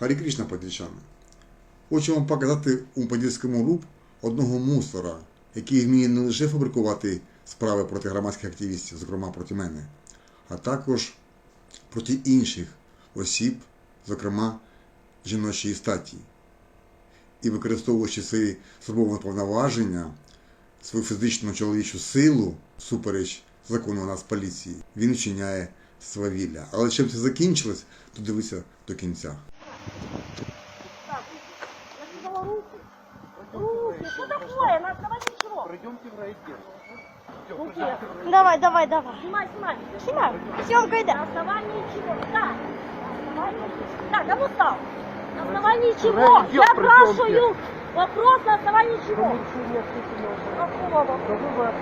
Харі Крішна подільчани. Хочу вам показати у подільському РУП одного мусора, який вміє не лише фабрикувати справи проти громадських активістів, зокрема проти мене, а також проти інших осіб, зокрема жіночої статі. І використовуючи свої службові повноваження, свою фізичну чоловічу силу, супереч закону у нас поліції, він вчиняє свавілля. Але чим це закінчилось, то дивися до кінця. Так, я сказала руки. Руки, что такое? На основании чего? Пройдемте в райотдел. Руки. Давай, давай, давай. Снимай, снимай. Снимай. Съемка На йде. основании чего? Да. На основании... Так, кому стал? На основании чего? Райотдел, Я спрашиваю вопрос на основании чего? Какого вопроса?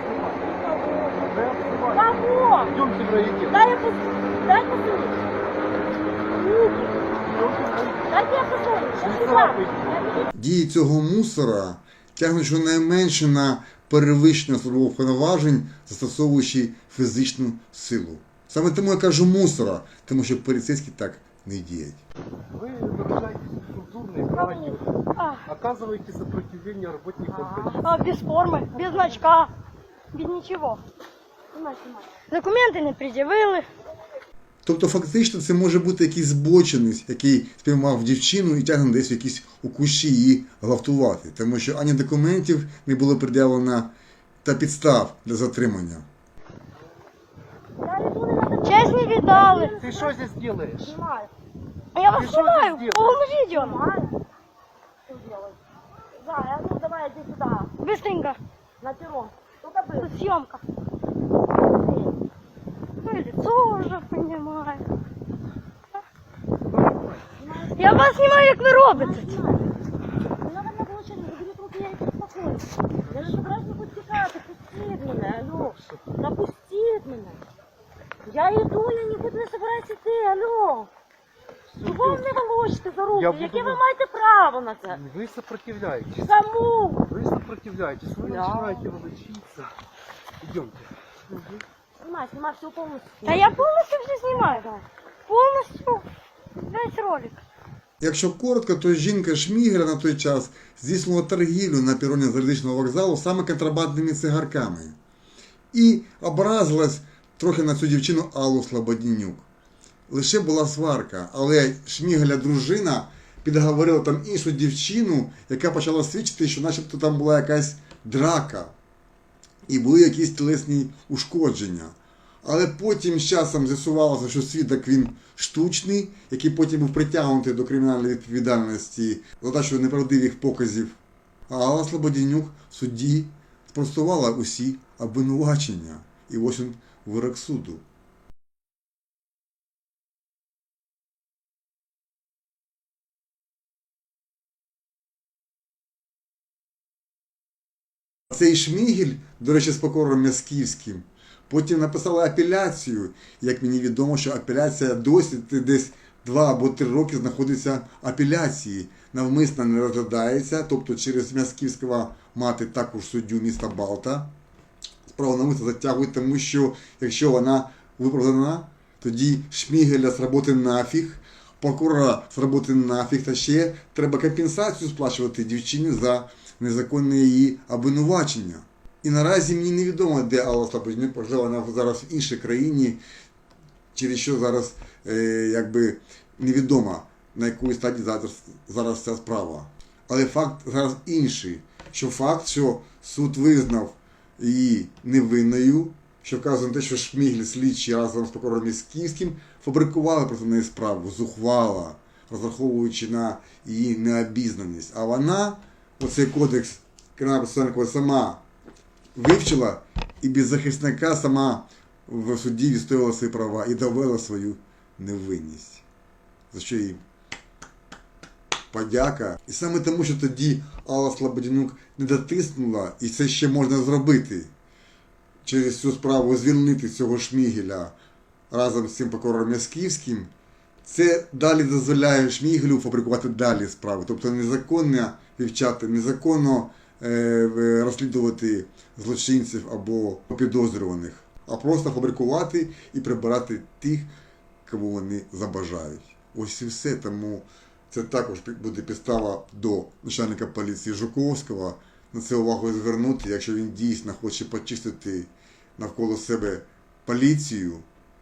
Кого? Идемте в райотдел. Дай я посмотрю. Дай. Руки. Я посмотрю. Сейчас Не сюда. царапайте. Я не Дії цього мусора тягнуть щонайменше на перевищення службових повноважень, застосовуючи фізичну силу. Саме тому я кажу мусора, тому що поліцейські так не діють. Вы нарушаете культурные права человека. А, Оказываете сопротивление работникам полиции. а, без форми, без значка, без нічого. Снимай, снимай. Документи не пред'явили. Тобто, фактично, це може бути якийсь збочинець, який спіймав дівчину і тягне десь в якісь у кущі її гвалтувати, тому що ані документів не було пред'явлено та підстав для затримання. Я иду на это. Честь не віддали. Ты что здесь делаешь? Снимаю. Я вас Ти що знімаю тут в повному відео. Снимаю. Что делать? Да, я ну давай иди сюда. Быстренько. На перрон. Только Тут быстро. зйомка. Ну и лицо вже понимаю. Я вас знімаю, як ви робите. це. Не надо мне получать, забери руки, я иду успокоюсь. Я же собираюсь не пустить, пустить меня, алло. Да пустить меня. Я иду, я никуда не собираюсь идти, алло. Чого ви мене волочите за руки? Я буду- Яке ви маєте право на це? Вы сопротивляетесь. Кому? Вы сопротивляетесь. Вы Да. начинаете волочиться. Идемте. Снимай, снимай все полностью. Та я повністю вже знімаю. Повністю весь ролик. Якщо коротко, то жінка Шмігеля на той час здійснювала торгівлю на пероні залізничного вокзалу саме контрабандними цигарками. І образилась трохи на цю дівчину Аллу Слободінюк. Лише була сварка, але Шмігеля дружина підговорила там іншу дівчину, яка почала свідчити, що начебто там була якась драка і були якісь тілесні ушкодження. Але потім з часом з'ясувалося, що свідок він штучний, який потім був притягнутий до кримінальної відповідальності за те, що неправдивих показів. А Алла Слободінюк в суді спростувала усі обвинувачення. І ось він вирок суду. Цей Шмігель, до речі, з покором Мясківським, потім написала апеляцію. Як мені відомо, що апеляція досі десь два або три роки знаходиться апеляції. Навмисно не розглядається, тобто через Мясківського мати також суддю міста Балта. Справа навмисно затягують, тому що якщо вона виправдана, тоді Шмігеля з роботи нафіг, прокурора з роботи нафіг, та ще треба компенсацію сплачувати дівчині за незаконне її обвинувачення. І наразі мені невідомо, де Алла Слободянюк, можливо, вона зараз в іншій країні, через що зараз е, якби невідомо, на якої стадії зараз, зараз ця справа. Але факт зараз інший, що факт, що суд визнав її невинною, що вказує на те, що Шмігль слідчі разом з прокурором Місківським фабрикували проти неї справу, зухвала, розраховуючи на її необізнаність. А вона, оцей кодекс Кримінального процесуального сама вивчила і без захисника сама в суді відстояла свої права і довела свою невинність. За що їй подяка. І саме тому, що тоді Алла Слободянюк не дотиснула, і це ще можна зробити через цю справу звільнити цього Шмігеля разом з цим прокурором Ясківським, це далі дозволяє Шмігелю фабрикувати далі справи. Тобто незаконно вивчати, незаконно е, розслідувати злочинців або підозрюваних, а просто фабрикувати і прибирати тих, кого вони забажають. Ось і все. Тому Це також буде підстава до начальника поліції Жуковського на це увагу звернути, якщо він дійсно хоче почистити навколо себе поліцію,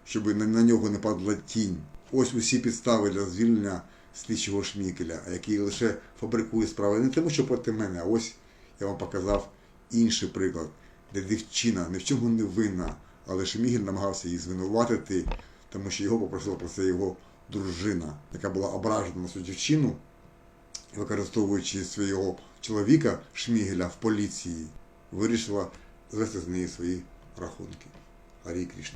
щоб на, нього не падала тінь. Ось усі підстави для звільнення слідчого Шмікеля, який лише фабрикує справи не тому, що проти мене, а ось я вам показав інший приклад, де дівчина ні в чому не винна, але Шмігель намагався її звинуватити, тому що його попросила про це його дружина, яка була ображена на цю дівчину, використовуючи свого чоловіка Шмігеля в поліції, вирішила звести з неї свої рахунки. Гарі Крішна.